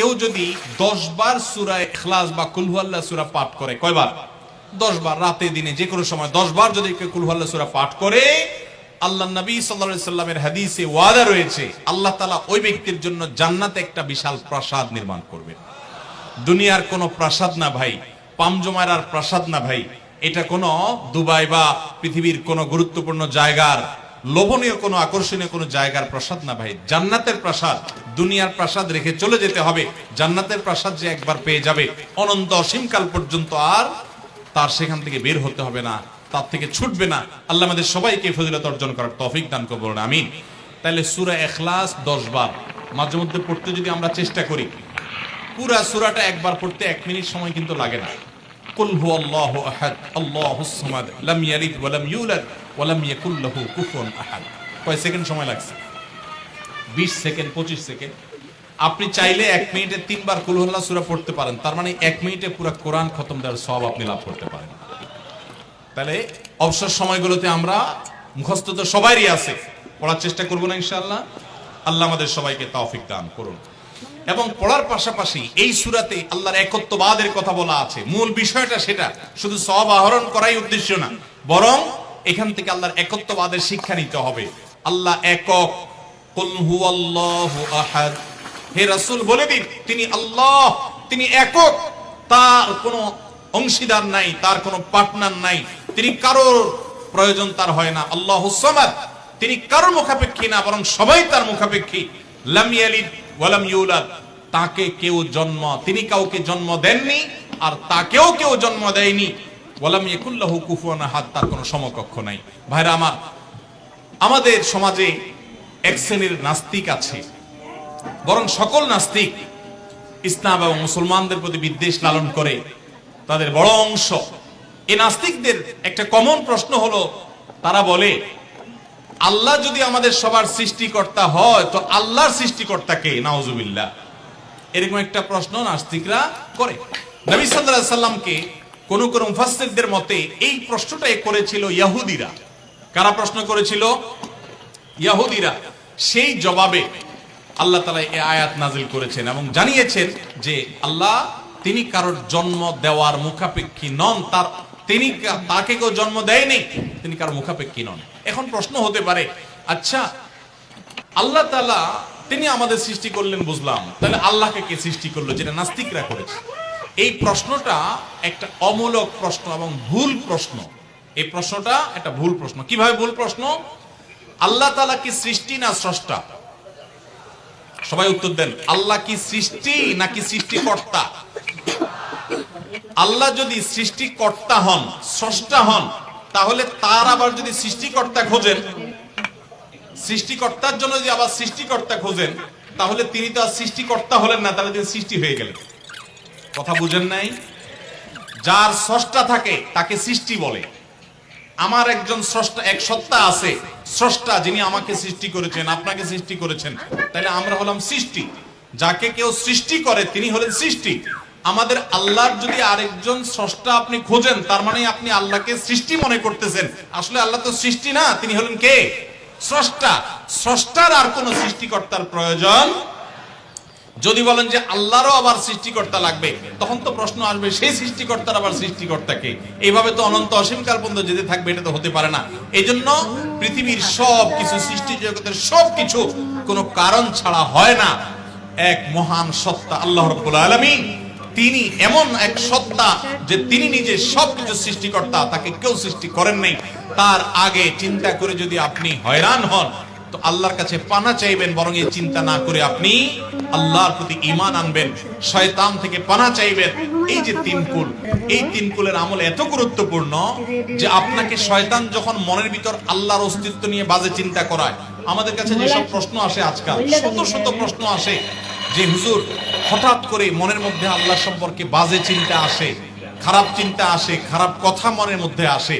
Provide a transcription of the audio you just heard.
কেউ যদি দশ বার সুরা এখলাস বা কুলহুয়াল্লাহ সুরা পাঠ করে, কয়বার? দশ বার রাতে, দিনে, যে কোনো সময় দশ বার যদি কেউ কুলহুয়াল্লাহ সুরা পাঠ করে, আল্লাহ নবী সাল্লাল্লাহু সাল্লামের হাদিসে ওয়াদা রয়েছে, আল্লাহ তাআলা ওই ব্যক্তির জন্য জান্নাতে একটা বিশাল প্রাসাদ নির্মাণ করবে দুনিয়ার কোনো প্রাসাদ না ভাই পামজমারার প্রাসাদ না ভাই, এটা কোনো দুবাই বা পৃথিবীর কোনো গুরুত্বপূর্ণ জায়গার, লোভনীয় কোনো আকর্ষণীয় কোনো জায়গার প্রাসাদ না ভাই, জান্নাতের প্রাসাদ। দুনিয়ার প্রাসাদ রেখে চলে যেতে হবে। জান্নাতের প্রাসাদ যে একবার পেয়ে যাবে। অনন্ত অসীমকাল পর্যন্ত আর তার সেখান থেকে বের হতে হবে না। তার থেকে ছুটবে না। আল্লাহ আমাদের সবাইকে ফজিলত অর্জন করার তৌফিক দান করব আমিন। তাহলে সুরা এখলাস দশ বার। মাঝে মধ্যে পড়তে যদি আমরা চেষ্টা করি, পুরা সুরাটা একবার পড়তে এক মিনিট সময় কিন্তু লাগে না। কুল আল্লাহু আহাদ আল্লাহুস সামাদ, লাম ইয়ালিদ ওয়া লাম ইউলাদ ওয়া লাম ইয়াকুল লাহু কুফুয়ান আহাদ। কয় সেকেন্ড সময় লাগছে? 20 সেকেন্ড 25 সেকেন্ড। আপনি চাইলে এক মিনিটে তিনবার কুল সুরা পড়তে পারেন। তার মানে এক মিনিটে পুরো কোরআন খতম দেওয়ার সওয়াব আপনি লাভ করতে পারেন। তাহলে অবসর সময়গুলোতে আমরা মুখস্থ তো সবারই আছে। পড়ার চেষ্টা করব না ইনশাআল্লাহ। আল্লাহ আমাদের সবাইকে তৌফিক দান করুন। এবং পড়ার পাশাপাশি এই সুরাতে আল্লাহর একত্ববাদের কথা বলা আছে। মূল বিষয়টা সেটা। শুধু সব আহরণ করাই উদ্দেশ্য না। বরং এখান থেকে আল্লাহর একত্ববাদের শিক্ষা নিতে হবে। আল্লাহ একক হে রাসূল, বলে দিন, তিনি আল্লাহ, তিনি একক, তার কোনো অংশীদার নাই, তার কোনো পার্টনার নাই, তিনি কারোর প্রয়োজন তার হয় না। আল্লাহ তিনি কারোর মুখাপেক্ষী না, বরং সবাই তার মুখাপেক্ষী। তাকে কেউ জন্ম, তিনি কাউকে জন্ম দেননি, আর তাকেও কেউ জন্ম দেয়নি। ওয়ালাম ইয়াকুল্লাহু আহাদ, তার কোনো সমকক্ষ নাই। ভাইরা আমার, আমাদের সমাজে এক শ্রেণির নাস্তিক আছে। বরং সকল নাস্তিক ইসলাম এবং মুসলমানদের প্রতি বিদ্বেষ লালন করে। তাদের বড় অংশ। এই নাস্তিকদের একটা কমন প্রশ্ন হলো, তারা বলে, আল্লাহ যদি আমাদের সবার সৃষ্টিকর্তা হয়, তো আল্লাহর সৃষ্টিকর্তা কে নাউজুবিল্লাহ। এরকম একটা প্রশ্ন নাস্তিকরা করে। নবী সাল্লাল্লাহু আলাইহি সাল্লামকে কোন কোন মুফাসসিরদের মতে এই প্রশ্নটাই করেছিল ইহুদিরা কারা প্রশ্ন করেছিল? ইহুদিরা সেই জবাবে আল্লাহ তালা এ আয়াত নাজিল করেছেন এবং জানিয়েছেন যে আল্লাহ তিনি কারোর জন্ম দেওয়ার মুখাপেক্ষী নন, তার তিনি তাকে কেউ জন্ম দেয়নি, তিনি কারোর মুখাপেক্ষী নন। এখন প্রশ্ন হতে পারে আচ্ছা আল্লাহ তালা তিনি আমাদের সৃষ্টি করলেন বুঝলাম, তাহলে আল্লাহকে কে সৃষ্টি করল যেটা নাস্তিকরা করেছে? এই প্রশ্নটা একটা অমূলক প্রশ্ন এবং ভুল প্রশ্ন। এই প্রশ্নটা একটা ভুল প্রশ্ন। কীভাবে ভুল প্রশ্ন? আল্লাহ তালা কি সৃষ্টি না স্রষ্টা? সবাই উত্তর দেন, আল্লাহ কি সৃষ্টি নাকি সৃষ্টিকর্তা? আল্লাহ যদি সৃষ্টিকর্তা হন, স্রষ্টা হন, তাহলে তার আবার যদি সৃষ্টিকর্তা খোঁজেন, সৃষ্টিকর্তার জন্য যদি আবার সৃষ্টিকর্তা খোঁজেন, তাহলে তিনি তো আর সৃষ্টিকর্তা হলেন না, তাহলে তিনি সৃষ্টি হয়ে গেলেন। কথা বুঝেন নাই? যার স্রষ্টা থাকে, তাকে সৃষ্টি বলে। আমার একজন স্রষ্টা, এক সত্তা আছে স্রষ্টা যিনি আমাকে সৃষ্টি করেছেন, আপনাকে সৃষ্টি করেছেন তাহলে আমরা হলাম সৃষ্টি। যাকে কেউ সৃষ্টি করে, তিনি হলেন সৃষ্টি। আমাদের আল্লাহর যদি আরেকজন স্রষ্টা আপনি খোঁজেন, তার মানে আপনি আল্লাহকে সৃষ্টি মনে করতেছেন। আসলে আল্লাহ তো সৃষ্টি না, তিনি হলেন কে? স্রষ্টা। স্রষ্টার আর কোন সৃষ্টিকর্তার প্রয়োজন যদি বলেন যে আল্লাহরও আবার সৃষ্টিকর্তা লাগবে, তখন তো প্রশ্ন আসবে, সেই সৃষ্টিকর্তার আবার সৃষ্টিকর্তাকে এইভাবে তো অনন্ত অসীমকাল পর্যন্ত যেতে থাকবে, এটা তো হতে পারে না। এই জন্য পৃথিবীর সব কিছু, সৃষ্টি জগতের সব কিছু কোনো কারণ ছাড়া হয় না। এক মহান সত্তা, আল্লাহ রব্বুল আলামিন, তিনি এমন এক সত্তা যে তিনি নিজে সবকিছু সৃষ্টিকর্তা, তাকে কেউ সৃষ্টি করেন নাই। তার আগে চিন্তা করে যদি আপনি হয়রান হন তো আল্লাহর কাছে পানা চাইবেন, বরং এই চিন্তা না করে আপনি আল্লাহর প্রতি ঈমান আনবেন। শয়তান থেকে পানা চাইবেন। এই যে তিন কুল, এই তিন কুলের আমল এত গুরুত্বপূর্ণ যে আপনাকে শয়তান যখন মনের ভিতর আল্লাহর অস্তিত্ব নিয়ে বাজে চিন্তা করায়, আমাদের কাছে যেসব প্রশ্ন আসে আজকাল, শত শত প্রশ্ন আসে যে, হুজুর, হঠাৎ করে মনের মধ্যে আল্লাহ সম্পর্কে বাজে চিন্তা আসে, খারাপ চিন্তা আসে, খারাপ কথা মনের মধ্যে আসে।